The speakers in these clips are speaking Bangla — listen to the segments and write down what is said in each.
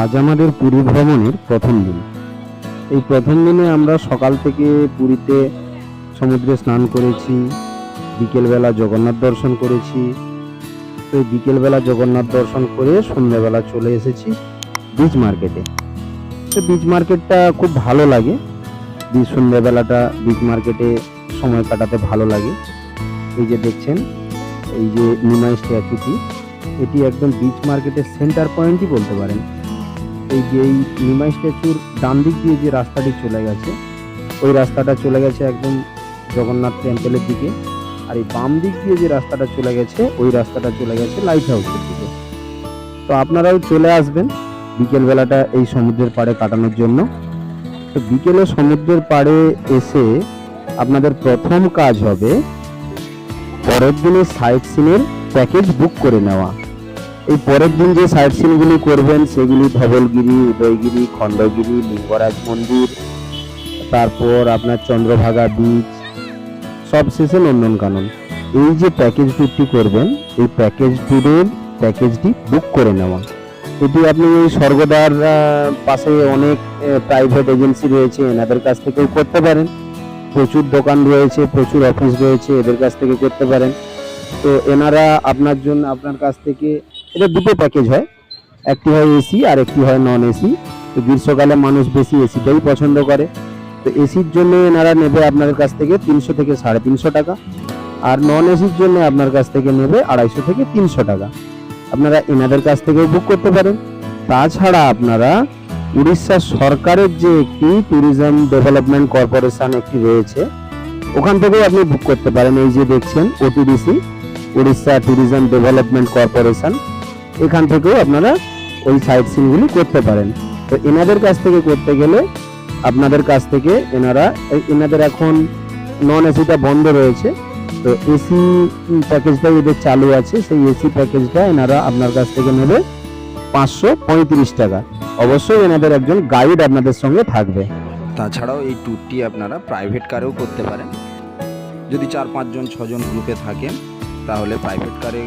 আজ আমাদের পুরী ভ্রমণের প্রথম দিন। এই প্রথম দিনে আমরা সকাল থেকে পুরীতে সমুদ্রে স্নান করেছি, বিকেলবেলা জগন্নাথ দর্শন করেছি। তো এই বিকেলবেলা জগন্নাথ দর্শন করে সন্ধ্যেবেলা চলে এসেছি বিচ মার্কেটে তো বিচ মার্কেটটা খুব ভালো লাগে। বিচ সন্ধ্যেবেলাটা বিচ মার্কেটে সময় কাটাতে ভালো লাগে। এই যে দেখছেন, এই যে নিমাই স্ট্যাচুটি এটি একদম বিচ মার্কেটের সেন্টার পয়েন্টই বলতে পারেন। এই যে এই নিমাই স্ট্যাচুর ডান দিক দিয়ে যে রাস্তাটি চলে গেছে, ওই রাস্তাটা চলে গেছে একদম জগন্নাথ টেম্পলের দিকে। আর এই বাম দিক দিয়ে যে রাস্তাটা চলে গেছে, ওই রাস্তাটা চলে গেছে লাইট হাউসের দিকে। তো আপনারাও চলে আসবেন বিকেল বেলাটা এই সমুদ্রের পাড়ে কাটানোর জন্য। তো বিকেলে সমুদ্রের পাড়ে এসে আপনাদের প্রথম কাজ হবে পরের দিনের সাইট সিনের প্যাকেজ বুক করে নেওয়া। এই পরের দিন যে সাইট সিনগুলি করবেন সেগুলি ধবলগিরি উদয়গিরি খণ্ডগিরি লিঙ্গরাজ মন্দির তারপর আপনার চন্দ্রভাগা বিচ সব শেষে নন্দনকানন এই যে প্যাকেজ ট্যুরটি করবেন এই প্যাকেজ ট্যুরের প্যাকেজটি বুক করে নেওয়া। এটি আপনি এই স্বর্গদ্বার আহ, পাশে অনেক প্রাইভেট এজেন্সি রয়েছে এনাদের কাছ থেকেও করতে পারেন। প্রচুর দোকান রয়েছে প্রচুর অফিস রয়েছে এদের কাছ থেকে করতে পারেন। তো এনারা আপনার জন্য আপনার কাছ থেকে, এটা দুটো প্যাকেজ হয়। একটি হয় এসি আর একটি হয় নন এসি তো গ্রীষ্মকালে মানুষ বেশি এসিটাই পছন্দ করে। তো এসির জন্য এনারা নেবে আপনার কাছ থেকে তিনশো থেকে সাড়ে তিনশো টাকা। আর নন এসির জন্য আপনার কাছ থেকে নেবে আড়াইশো থেকে তিনশো টাকা। আপনারা এনাদের কাছ থেকেও বুক করতে পারেন। তাছাড়া আপনারা উড়িষ্যা সরকারের যে একটি ট্যুরিজম ডেভেলপমেন্ট কর্পোরেশন একটি রয়েছে, ওখান থেকেও আপনি বুক করতে পারেন। এই যে দেখছেন OTDC Orissa tourism development corporation এখান থেকেও আপনারা ওই সাইট সিনগুলি করতে পারেন। তো এনাদের কাছ থেকে করতে গেলে আপনাদের কাছ থেকে এনারা এনাদের এখন নন এসিটা বন্ধ রয়েছে। তো এসি প্যাকেজটা এদের চালু আছে, সেই এসি প্যাকেজটা এনারা আপনার কাছ থেকে নেবে পাঁচশো পঁয়ত্রিশ টাকা। অবশ্যই এনাদের একজন গাইড আপনাদের সঙ্গে থাকবে। তাছাড়াও এই ট্যুরটি আপনারা প্রাইভেট কারেও করতে পারেন। যদি চার পাঁচজন, ছজন গ্রুপে থাকেন তাহলে প্রাইভেট কারে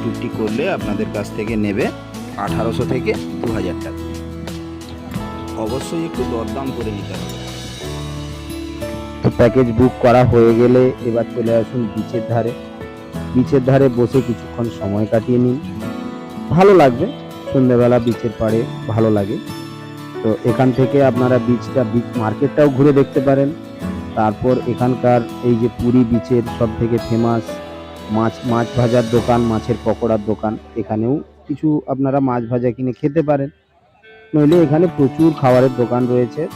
ট্যুরটি করলে আপনাদের কাছ থেকে নেবে আঠারোশো থেকে দু হাজার টাকা। অবশ্যই একটু দরদাম করে নিতে হবে। প্যাকেজ বুক করা হয়ে গেলে এবার চলে আসুন বিচের ধারে। বিচের ধারে বসে কিছুক্ষণ সময় কাটিয়ে নিন। ভালো লাগবে, সন্ধ্যেবেলা বিচের পাড়ে ভালো লাগে। তো এখান থেকে আপনারা বিচটা বিচ মার্কেটটাও ঘুরে দেখতে পারেন। তারপর এখানকার এই যে পুরী বিচের সব থেকে ফেমাস মাছ মাছ ভাজার দোকান, মাছের পকোড়ার দোকান, এখানেও কিছু আপনারা মাছ ভাজা কিনে খেতে পারেন। নইলে এখানে প্রচুর খাবারের দোকান রয়েছে।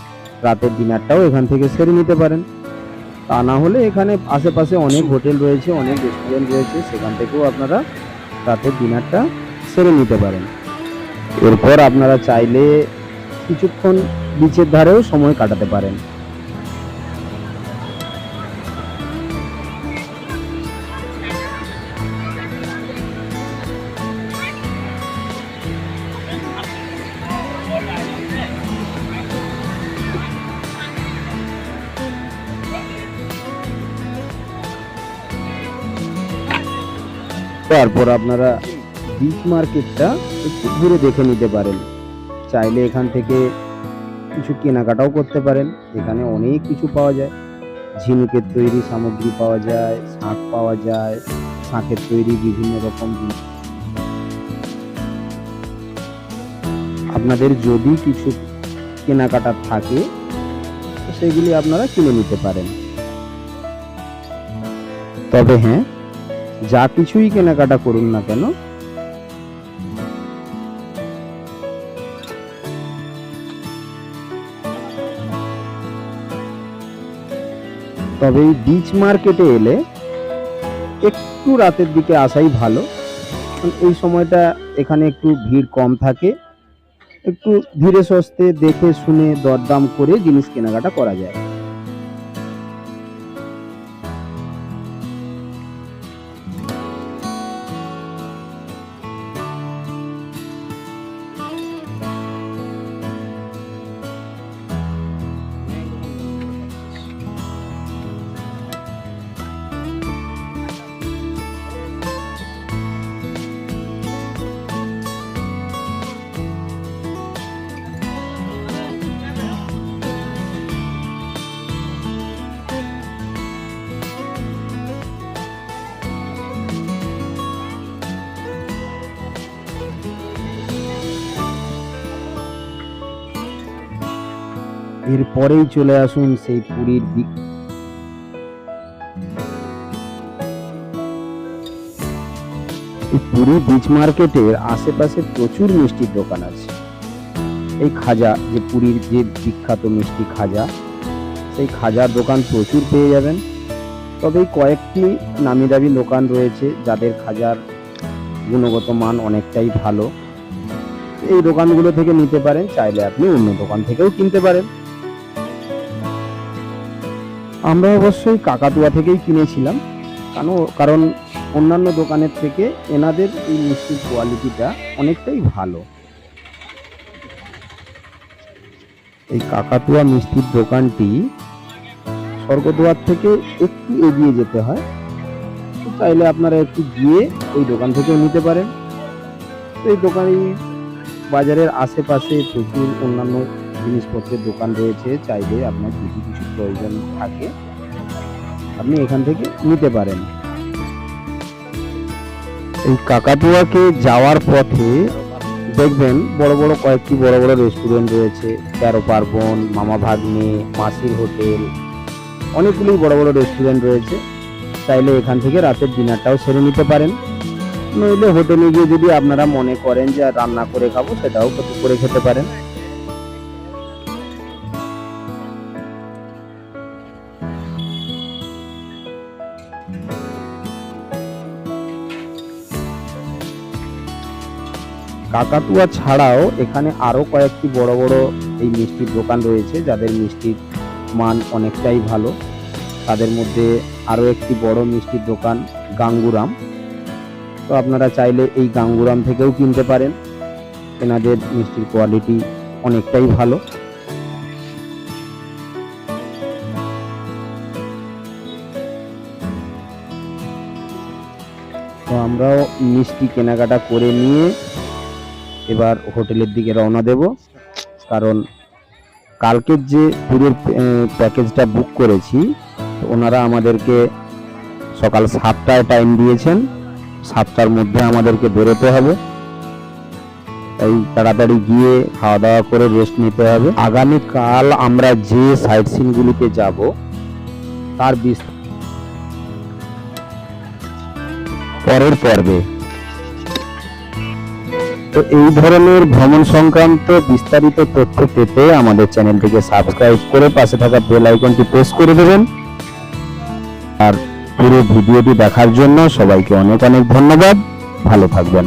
রাতের ডিনারটাও এখান থেকে সেরে নিতে পারেন। তা না হলে এখানে আশেপাশে অনেক হোটেল রয়েছে, অনেক রেস্টুরেন্ট রয়েছে, সেখান থেকেও আপনারা রাতের ডিনারটা সেরে নিতে পারেন। এরপর আপনারা চাইলে কিছুক্ষণ বিচের ধারেও সময় কাটাতে পারেন। তারপর আপনারা বিচ মার্কেটটা একটু ঘুরে দেখে নিতে পারেন। চাইলে এখান থেকে কিছু কেনাকাটাও করতে পারেন। এখানে অনেক কিছু পাওয়া যায়। ঝিনুকের তৈরি সামগ্রী পাওয়া যায় শাঁখ পাওয়া যায় শাঁখের তৈরি বিভিন্ন রকম জিনিস। আপনাদের যদি কিছু কেনাকাটা থাকে সেগুলি আপনারা কিনে নিতে পারেন। তবে হ্যাঁ যা কিছুই কেনাকাটা করুন না কেন, তবে এই বিচ মার্কেটে এলে একটু রাতের দিকে আসাই ভালো। এই সময়টা এখানে একটু ভিড় কম থাকে। একটু ধীরে সস্তে দেখে শুনে দরদাম করে জিনিস কেনাকাটা করা যায়। এরপরেই চলে আসুন সেই পুরীর পুরী বিচ মার্কেটের আশেপাশে প্রচুর মিষ্টির দোকান আছে। এই খাজা, যে পুরীর যে বিখ্যাত মিষ্টি খাজা, সেই খাজার দোকান প্রচুর পেয়ে যাবেন। তবে কয়েকটি নামি দামি দোকান রয়েছে, যাদের খাজার গুণগত মান অনেকটাই ভালো। এই দোকানগুলো থেকে নিতে পারেন, চাইলে আপনি অন্য দোকান থেকেও কিনতে পারেন। আমরা অবশ্যই কাকাতুয়া থেকেই কিনেছিলাম, কেন, কারণ অন্যান্য দোকানের থেকে এনাদের এই মিষ্টির কোয়ালিটিটা অনেকটাই ভালো। এই কাকাতুয়া মিষ্টির দোকানটি স্বর্গদুয়ার থেকে একটু এগিয়ে যেতে হয়। চাইলে আপনারা একটু গিয়ে ওই দোকান থেকেও নিতে পারেন। এই দোকানে বাজারের আশেপাশে প্রচুর অন্যান্য জিনিসপত্রের দোকান রয়েছে, চাইলে আপনার যদি কিছু প্রয়োজন থাকে। আপনি এখান থেকে নিতে পারেন। এই কাকাতুয়াকে যাওয়ার পথে দেখবেন বড় বড় কয়েকটি বড় বড় রেস্টুরেন্ট রয়েছে। তেরো পার্বণ, মামা ভাগ্নে, মাসির হোটেল, অনেকগুলি বড় বড় রেস্টুরেন্ট রয়েছে। চাইলে এখান থেকে রাতের ডিনারটাও সেরে নিতে পারেন। নইলে হোটেলে গিয়ে যদি আপনারা মনে করেন যে রান্না করে খাব, সেটাও করে খেতে পারেন। কাকাতুয়া ছাড়াও এখানে আরও কয়েকটি বড় বড় এই মিষ্টির দোকান রয়েছে, যাদের মিষ্টির মান অনেকটাই ভালো। তাদের মধ্যে আরও একটি বড় মিষ্টির দোকান গাঙ্গুরাম। তো আপনারা চাইলে এই গাঙ্গুরাম থেকেও কিনতে পারেন। এনাদের মিষ্টির কোয়ালিটি অনেকটাই ভালো। তো আমরাও মিষ্টি কেনাকাটা করে নিয়ে এবার হোটেলের দিকে রওনা দেব। কারণ কালকের যে ট্যুরের প্যাকেজটা বুক করেছি ওনারা আমাদেরকে সকাল সাতটায় টাইম দিয়েছেন। সাতটার মধ্যে আমাদেরকে বেরোতে হবে। তাই তাড়াতাড়ি গিয়ে খাওয়া দাওয়া করে রেস্ট নিতে হবে। আগামীকাল আমরা যে সাইট সিনগুলিতে যাব, তার বিস্তার পরের পর্বে। তো এই ধরনের ভ্রমণ সংক্রান্ত বিস্তারিত তথ্য পেতে আমাদের চ্যানেলটিকে সাবস্ক্রাইব করে পাশে থাকা বেল আইকনটি প্রেস করে দেবেন। আর পুরো ভিডিওটি দেখার জন্য সবাইকে অনেক অনেক ধন্যবাদ। ভালো থাকবেন।